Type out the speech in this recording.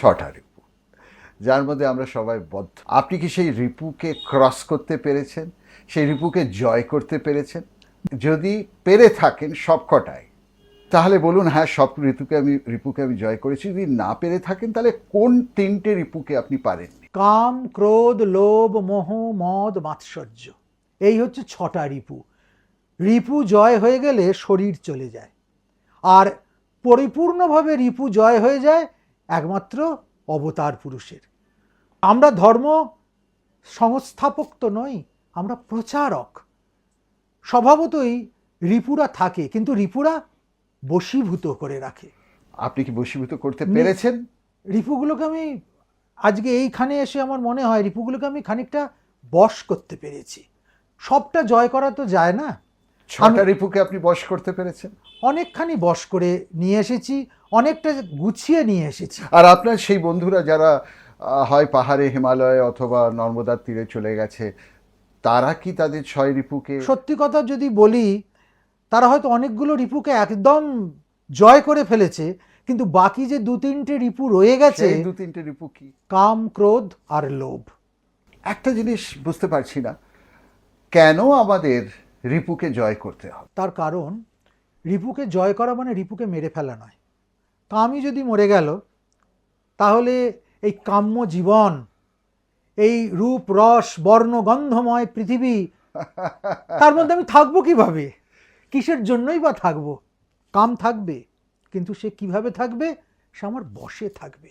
ছটা রিপু। যার মধ্যে আমরা সবাই বদ্ধ। আপনি কি সেই রিপুকে ক্রস করতে পেরেছেন? সেই রিপুকে জয় করতে পেরেছেন? যদি পেরে থাকেন সব কটায় তাহলে বলুন হ্যাঁ সব ঋতুকে আমি, রিপুকে আমি জয় করেছি। যদি না পেরে থাকেন, তাহলে কোন তিনটে রিপুকে আপনি পারেন কাম, ক্রোধ, লোভ, মোহ, মদ, মাৎসর্য। এই হচ্ছে ছটা রিপু। রিপু জয় হয়ে গেলে শরীর চলে যায়। আর পরিপূর্ণভাবে রিপু জয় হয়ে যায় একমাত্র অবতার পুরুষের। আমরা ধর্ম সংস্থাপক তো নই আমরা প্রচারক। স্বভাবতই রিপুরা থাকে কিন্তু রিপুরা বশীভূত করে রাখে। আপনি কি বশীভূত করতে পেরেছেন? রিপুগুলোকে আমি আজকে এইখানে এসে আমার মনে হয় রিপুগুলোকে আমি খানিকটা বশ করতে পেরেছি। সবটা জয় করা তো যায় না। ছটা রিপুকে আপনি বশ করতে পেরেছেন? অনেকখানি বশ করে নিয়ে এসেছি অনেকটা গুছিয়ে নিয়ে এসেছি। আর আপনার সেই বন্ধুরা যারা হয় পাহাড়ে হিমালয়ে অথবা নর্মদার তীরে চলে গেছে তারা কি তাদের ছয় রিপুকে সত্যি কথা যদি বলি তারা হয়তো অনেকগুলো রিপুকে একদম জয় করে ফেলেছে কিন্তু বাকি যে দু তিনটে রিপু রয়ে গেছে দু তিনটে রিপু কি? কাম ক্রোধ আর লোভ। একটা জিনিস বুঝতে পারছি না কেন আমাদের রিপুকে জয় করতে হবে। তার কারণ, রিপুকে জয় করা মানে রিপুকে মেরে ফেলা নয়। কামই যদি মরে গেল, তাহলে এই কাম্য জীবন, এই রূপ, রস, বর্ণ, গন্ধময় পৃথিবী, তার মধ্যে আমি থাকব কীভাবে? কিসের জন্যই বা থাকব? কাম থাকবে, কিন্তু সে কীভাবে থাকবে? সে আমার বসে থাকবে।